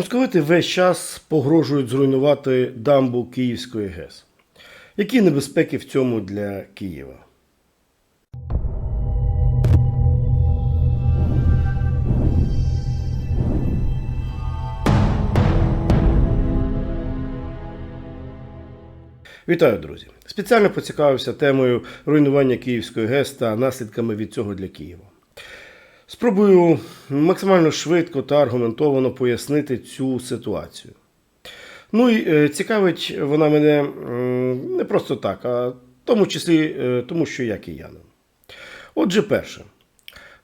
Московити весь час погрожують зруйнувати дамбу Київської ГЕС. Які небезпеки в цьому для Києва? Вітаю, друзі! Спеціально поцікавився темою руйнування Київської ГЕС та наслідками від цього для Києва. Спробую максимально швидко та аргументовано пояснити цю ситуацію. Ну і е, цікавить вона мене не просто так, а в тому числі е, тому, що я киянин. Отже, перше,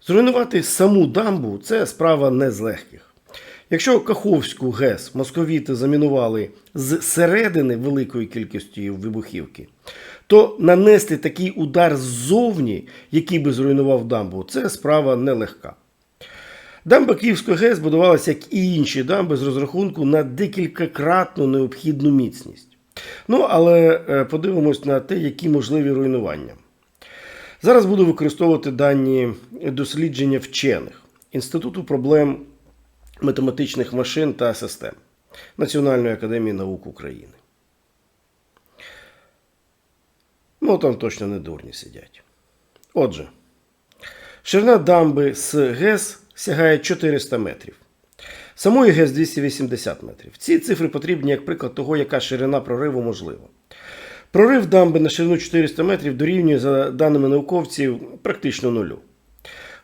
зруйнувати саму дамбу це справа не з легких. Якщо Каховську ГЕС московіти замінували з середини великою кількістю вибухівки, то нанести такий удар ззовні, який би зруйнував дамбу, це справа нелегка. Дамба Київської ГЕС будувалася, як і інші дамби, з розрахунку на декількакратну необхідну міцність. Ну, але е, подивимось на те, які можливі руйнування. Зараз буду використовувати дані дослідження вчених Інституту проблем математичних машин та систем Національної академії наук України. Ну, там точно не дурні сидять. Отже, ширина дамби з ГЕС сягає 400 метрів. Самої ГЕС 280 метрів. Ці цифри потрібні як приклад того, яка ширина прориву можлива. Прорив дамби на ширину 400 метрів дорівнює, за даними науковців, практично нулю.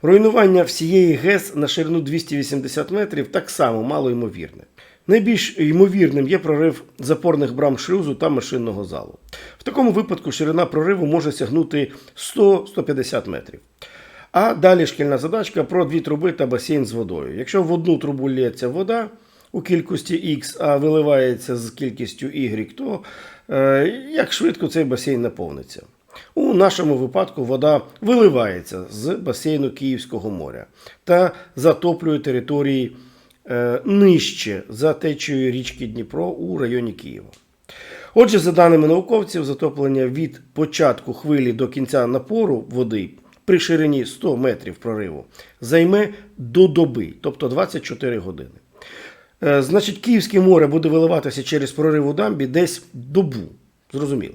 Руйнування всієї ГЕС на ширину 280 метрів так само мало ймовірне. Найбільш ймовірним є прорив запорних брам шлюзу та машинного залу. В такому випадку ширина прориву може сягнути 100-150 метрів. А далі шкільна задачка про дві труби та басейн з водою. Якщо в одну трубу лється вода у кількості X, а виливається з кількістю Y, то е, як швидко цей басейн наповниться? У нашому випадку вода виливається з басейну Київського моря та затоплює території нижче за течією річки Дніпро у районі Києва. Отже, за даними науковців, затоплення від початку хвилі до кінця напору води при ширині 100 метрів прориву займе до доби, тобто 24 години. Е, Значить, Київське море буде виливатися через прорив у дамбі десь добу. Зрозуміли.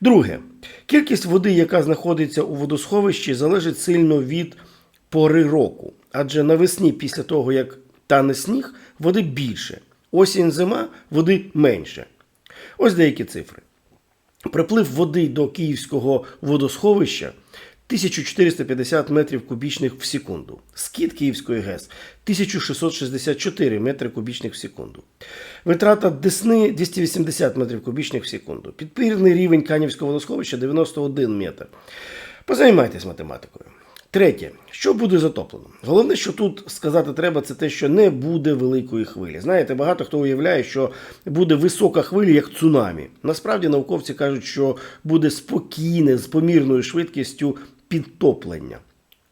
Друге, кількість води, яка знаходиться у водосховищі, залежить сильно від пори року. Адже навесні, після того, як тане сніг, води більше. Осінь зима води менше. Ось деякі цифри. Приплив води до Київського водосховища 1450 метрів кубічних в секунду. Скид Київської ГЕС 1664 метри кубічних в секунду. Витрата Десни 280 метрів кубічних в секунду. Підпірний рівень Канівського водосховища 91 метр. Позаймайтесь математикою. Третє, що буде затоплено? Головне, що тут сказати треба, це те, що не буде великої хвилі. Знаєте, багато хто уявляє, що буде висока хвиля, як цунамі. Насправді науковці кажуть, що буде спокійне з помірною швидкістю підтоплення.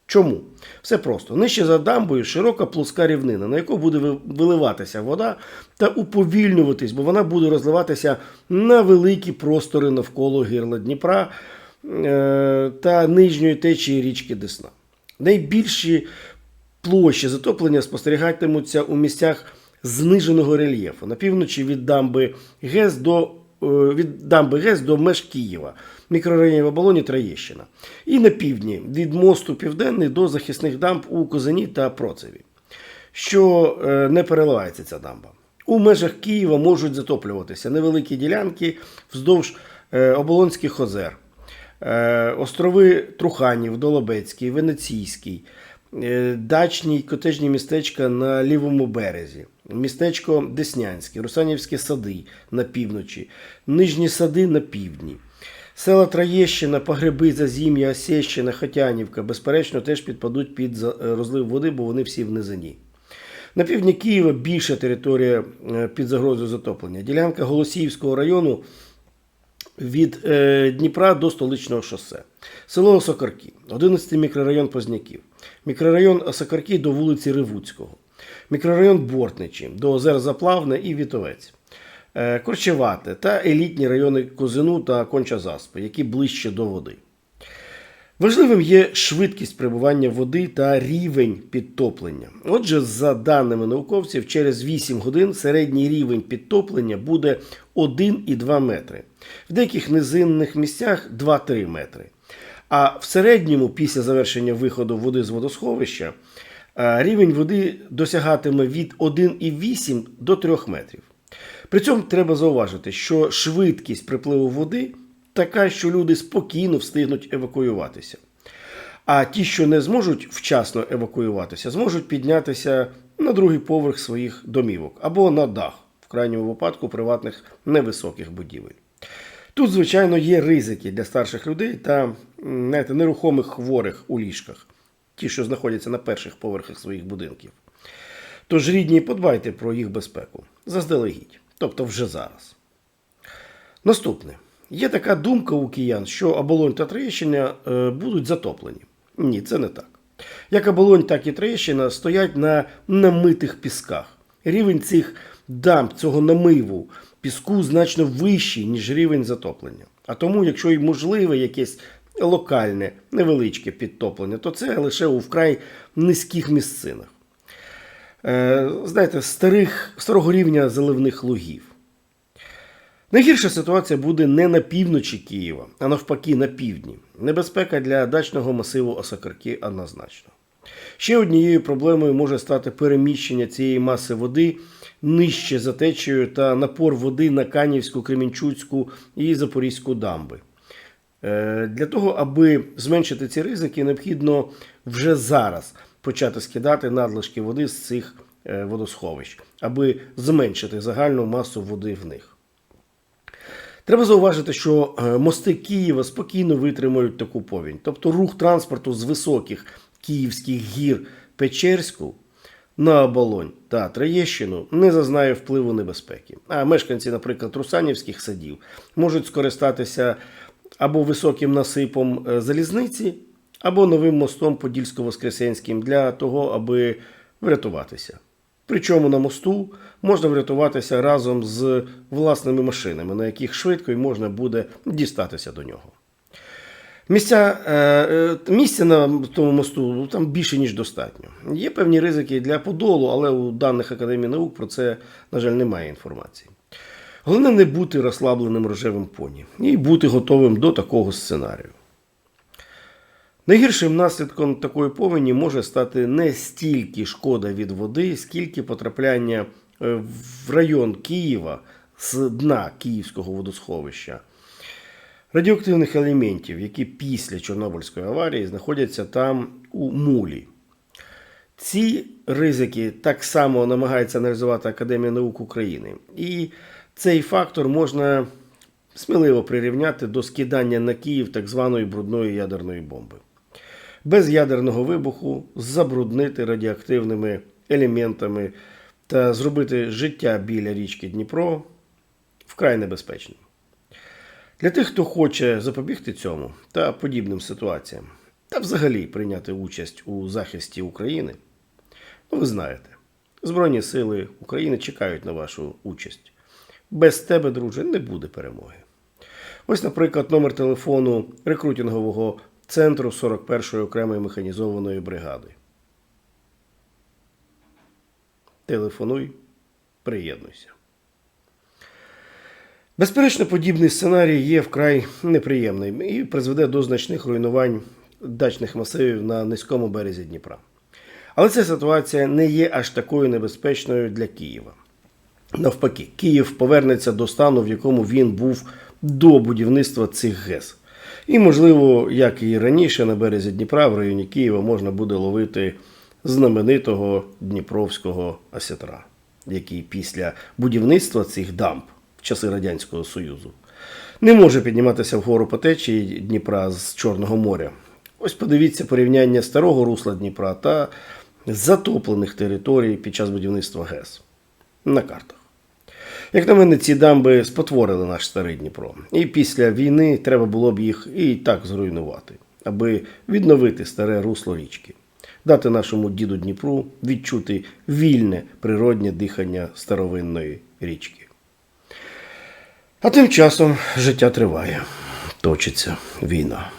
Чому? Все просто. Нижче за дамбою широка плоска рівнина, на яку буде виливатися вода та уповільнюватись, бо вона буде розливатися на великі простори навколо гирла Дніпра та нижньої течії річки Десна. Найбільші площі затоплення спостерігатимуться у місцях зниженого рельєфу на півночі від дамби ГЕС до е, від дамби ГЕС до меж Києва, мікрорайонів оболоні Троєщина. І на півдні від мосту Південний до захисних дамб у Козині та Процеві, що е, не переливається ця дамба. У межах Києва можуть затоплюватися невеликі ділянки вздовж е, Оболонських озер, е, острови Труханів, Долобецький, Венеційський, е, дачні котежні містечка на лівому березі, містечко Деснянське, Русанівські сади на півночі, Нижні сади на півдні. Села Троєщина, Погреби, Зазім'я, Осєщина, Хотянівка, безперечно, теж підпадуть під е, розлив води, бо вони всі в низині. На півдні Києва більша територія е, під загрозою затоплення. Ділянка Голосіївського району від е, Дніпра до столичного шосе. Село Осокарки, 11 мікрорайон Позняків, мікрорайон Осокарки до вулиці Ривуцького, мікрорайон Бортничі до озер Заплавне і Вітовець, е, Корчевате та елітні райони Козину та Конча Заспи, які ближче до води. Важливим є швидкість прибування води та рівень підтоплення. Отже, за даними науковців, через 8 годин середній рівень підтоплення буде 1,2 метри. В деяких низинних місцях 2-3 метри. А в середньому, після завершення виходу води з водосховища, е, рівень води досягатиме від 1,8 до 3 метрів. При цьому треба зауважити, що швидкість припливу води така, що люди спокійно встигнуть евакуюватися. А ті, що не зможуть вчасно евакуюватися, зможуть піднятися на другий поверх своїх домівок або на дах, в крайньому випадку приватних невисоких будівель. Тут, звичайно, є ризики для старших людей та знаєте, нерухомих хворих у ліжках, ті, що знаходяться на перших поверхах своїх будинків. Тож, рідні, подбайте про їх безпеку заздалегідь, тобто вже зараз. Наступне. Є така думка у киян, що Оболонь та Троєщина е, будуть затоплені. Ні, це не так. Як Оболонь, так і Троєщина стоять на намитих пісках. Рівень цих дамб, цього намиву піску значно вищий, ніж рівень затоплення. А тому, якщо й можливе якесь локальне, невеличке підтоплення, то це лише у вкрай низьких місцинах. Е, знаєте, старих, старого рівня заливних лугів. Найгірша ситуація буде не на півночі Києва, а навпаки на півдні. Небезпека для дачного масиву Осокарки однозначно. Ще однією проблемою може стати переміщення цієї маси води нижче за течією та напор води на Канівську, Кремінчуцьку і Запорізьку дамби. Е, Для того, аби зменшити ці ризики, необхідно вже зараз почати скидати надлишки води з цих е, водосховищ, аби зменшити загальну масу води в них. Треба зауважити, що е, мости Києва спокійно витримують таку повінь. Тобто рух транспорту з високих київських гір Печерську на Оболонь та Троєщину не зазнає впливу небезпеки. А мешканці, наприклад, Русанівських садів можуть скористатися або високим насипом е, залізниці, або новим мостом Подільсько-Воскресенським для того, аби врятуватися. Причому на мосту можна врятуватися разом з власними машинами, на яких швидко і можна буде дістатися до нього. Місця, е, е, місця на тому мосту ну, там більше, ніж достатньо. Є певні ризики для подолу, але у даних Академії наук про це, на жаль, немає інформації. Головне не бути розслабленим рожевим поні і бути готовим до такого сценарію. Найгіршим наслідком такої повені може стати не стільки шкода від води, скільки потрапляння е, в район Києва з дна Київського водосховища радіоактивних елементів, які після Чорнобильської аварії знаходяться там у мулі. Ці ризики так само намагається аналізувати Академія наук України. І цей фактор можна сміливо прирівняти до скидання на Київ так званої брудної ядерної бомби. Без ядерного вибуху забруднити радіоактивними елементами та зробити життя біля річки Дніпро вкрай небезпечним. Для тих, хто хоче запобігти цьому та подібним ситуаціям, та взагалі прийняти участь у захисті України, ну ви знаєте, Збройні сили України чекають на вашу участь. Без тебе, друже, не буде перемоги. Ось, наприклад, номер телефону рекрутингового центру 41-ї окремої механізованої бригади. Телефонуй, приєднуйся. Безперечно, подібний сценарій є вкрай неприємним і призведе до значних руйнувань дачних масивів на низькому березі Дніпра. Але ця ситуація не є аж такою небезпечною для Києва. Навпаки, Київ повернеться до стану, в якому він був до будівництва цих ГЕС. І, можливо, як і раніше, на березі Дніпра, в районі Києва, можна буде ловити знаменитого Дніпровського осетра, який після будівництва цих дамб в часи Радянського Союзу не може підніматися вгору по течії Дніпра з Чорного моря. Ось подивіться порівняння старого русла Дніпра та затоплених територій під час будівництва ГЕС на картах. Як на мене, ці дамби спотворили наш старий Дніпро. І після війни треба було б їх і так зруйнувати, аби відновити старе русло річки, дати нашому діду Дніпру відчути вільне природнє дихання старовинної річки. А тим часом життя триває, точиться війна.